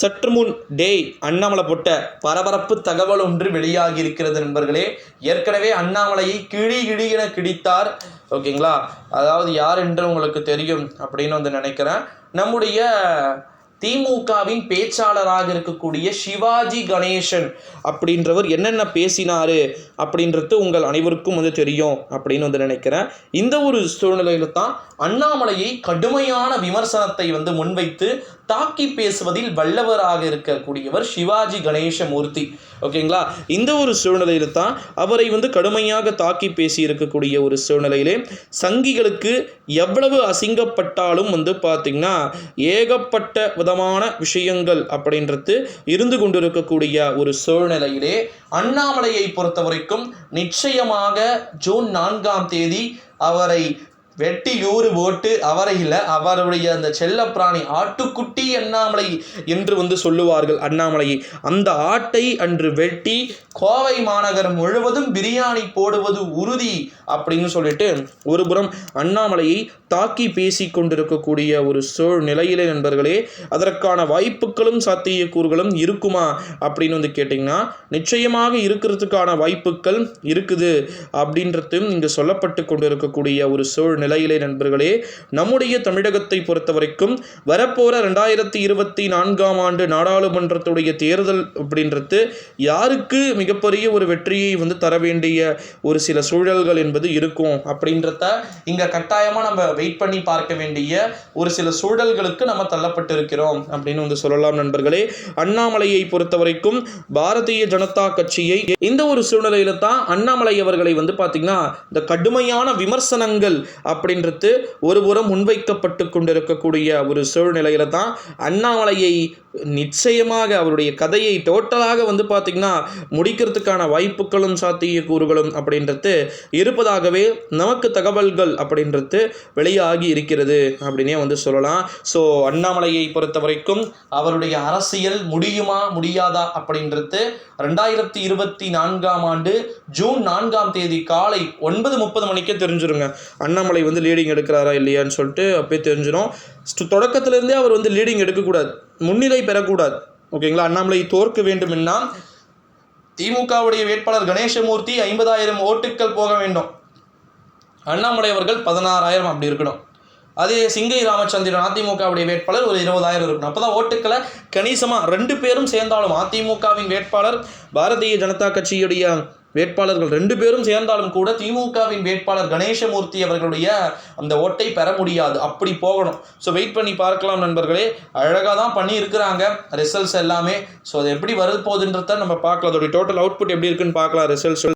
சற்று முன் டேய் அண்ணாமலை போட்ட பரபரப்பு தகவல் ஒன்று வெளியாகி இருக்கிறது நண்பர்களே. ஏற்கனவே அண்ணாமலையை கிழி கிழி என கிடித்தார் ஓகேங்களா? அதாவது யார் என்று உங்களுக்கு தெரியும் அப்படின்னு வந்து நினைக்கிறேன். நம்முடைய திமுகவின் பேச்சாளராக இருக்கக்கூடிய சிவாஜி கணேசன் அப்படின்றவர் என்னென்ன பேசினாரு அப்படின்றது உங்கள் அனைவருக்கும் வந்து தெரியும் அப்படின்னு வந்து நினைக்கிறேன். இந்த ஒரு சூழ்நிலையில் தான் அண்ணாமலையை கடுமையான விமர்சனத்தை வந்து முன்வைத்து தாக்கி பேசுவதில் வல்லவராக இருக்கக்கூடியவர் சிவாஜி கணேசமூர்த்தி. ஓகேங்களா? இந்த ஒரு சூழ்நிலையில் தான் அவரை வந்து கடுமையாக தாக்கி பேசி இருக்கக்கூடிய ஒரு சூழ்நிலையிலே சங்கிகளுக்கு எவ்வளவு அசிங்கப்பட்டாலும் வந்து பார்த்திங்கன்னா ஏகப்பட்ட விதமான விஷயங்கள் அப்படின்றது இருந்து கொண்டிருக்கக்கூடிய ஒரு சூழ்நிலையிலே அண்ணாமலையை பொறுத்த வரைக்கும் நிச்சயமாக ஜூன் நான்காம் தேதி அவரை வெட்டி யூறு போட்டு அவரையில் அவருடைய அந்த செல்லப்பிராணி ஆட்டுக்குட்டி அண்ணாமலை என்று வந்து சொல்லுவார்கள் அண்ணாமலையை. அந்த ஆட்டை அன்று வெட்டி கோவை மாநகரம் முழுவதும் பிரியாணி போடுவது உறுதி அப்படின்னு சொல்லிட்டு ஒருபுறம் அண்ணாமலையை தாக்கி பேசி கொண்டிருக்கக்கூடிய ஒரு சூழ்நிலையிலே நண்பர்களே அதற்கான வாய்ப்புகளும் சாத்தியக்கூறுகளும் இருக்குமா அப்படின்னு வந்து கேட்டிங்கன்னா நிச்சயமாக இருக்கிறதுக்கான வாய்ப்புகள் இருக்குது அப்படின்றதும் இங்கு சொல்லப்பட்டு கொண்டிருக்கக்கூடிய ஒரு சூழ்நிலை நிலையிலே நண்பர்களே நம்முடைய தமிழகத்தை பொறுத்த வரைக்கும் வரப்போகிற ரெண்டாயிரத்தி இருபத்தி நான்காம் ஆண்டு நாடாளுமன்றத்துடைய தேர்தல் அப்படின்றது யாருக்கு மிகப்பெரிய ஒரு வெற்றியை வந்து தர வேண்டிய ஒரு சில சூழல்கள் என்பது இருக்கும் அப்படின்றத இங்கே கட்டாயமாக நம்ம வெயிட் பண்ணி பார்க்க வேண்டிய ஒரு சில சூழல்களுக்கு நம்ம தள்ளப்பட்டிருக்கிறோம் அப்படின்னு வந்து சொல்லலாம் நண்பர்களே. அண்ணாமலையை பொறுத்த வரைக்கும் பாரதிய ஜனதா கட்சியை இந்த ஒரு சூழ்நிலையில தான் அண்ணாமலை அவர்களை வந்து பார்த்தீங்கன்னா இந்த கடுமையான விமர்சனங்கள் அப்படின்றது ஒருபுறம் முன்வைக்கப்பட்டு கொண்டிருக்கக்கூடிய ஒரு சூழ்நிலையில தான் அண்ணாமலையை நிச்சயமாக அவருடைய கதையை டோட்டலாக வந்து பார்த்திங்கன்னா முடிக்கிறதுக்கான வாய்ப்புகளும் சாத்தியக்கூறுகளும் அப்படின்றது இருப்பதாகவே நமக்கு தகவல்கள் அப்படின்றது வெளியாகி இருக்கிறது அப்படின்னே வந்து சொல்லலாம். ஸோ அண்ணாமலையை பொறுத்த வரைக்கும் அவருடைய அரசியல் முடியுமா முடியாதா அப்படின்றது ரெண்டாயிரத்தி இருபத்தி நான்காம் ஆண்டு ஜூன் நான்காம் தேதி காலை ஒன்பது முப்பது மணிக்கே தெரிஞ்சிருங்க. அண்ணாமலை வந்து லீடிங் எடுக்கிறாரா இல்லையான்னு சொல்லிட்டு அப்பயே தெரிஞ்சிடும் ஸ்டு- தொடக்கத்திலிருந்தே அவர் வந்து லீடிங் எடுக்கக்கூடாது. முன்னிலை பெறக்கூடாது. ஓகேங்களா? அண்ணாமலை தோற்க வேண்டுமென்னா திமுகவுடைய வேட்பாளர் கணேசமூர்த்தி ஐம்பதாயிரம் ஓட்டுக்கள் போக வேண்டும். அண்ணாமலை அவர்கள் பதினாறாயிரம் அப்படி இருக்கணும். அதே சிங்கை ராமச்சந்திரன் அதிமுகவுடைய வேட்பாளர் ஒரு இருபதாயிரம் இருக்கணும். அப்போ தான் ஓட்டுக்களை கணிசமாக ரெண்டு பேரும் சேர்ந்தாலும் அதிமுகவின் வேட்பாளர் பாரதிய ஜனதா கட்சியுடைய வேட்பாளர்கள் ரெண்டு பேரும் சேர்ந்தாலும் கூட திமுகவின் வேட்பாளர் கணேசமூர்த்தி அவர்களுடைய அந்த ஓட்டை பெற முடியாது. அப்படி போகணும். ஸோ வெயிட் பண்ணி பார்க்கலாம் நண்பர்களே. அழகாக தான் பண்ணி இருக்கிறாங்க ரிசல்ட்ஸ் எல்லாமே. ஸோ அது எப்படி வருது போகுதுன்றத நம்ம பார்க்கலாம். அதோடைய டோட்டல் அவுட்புட் எப்படி இருக்குன்னு பார்க்கலாம். ரிசல்ட்ஸ்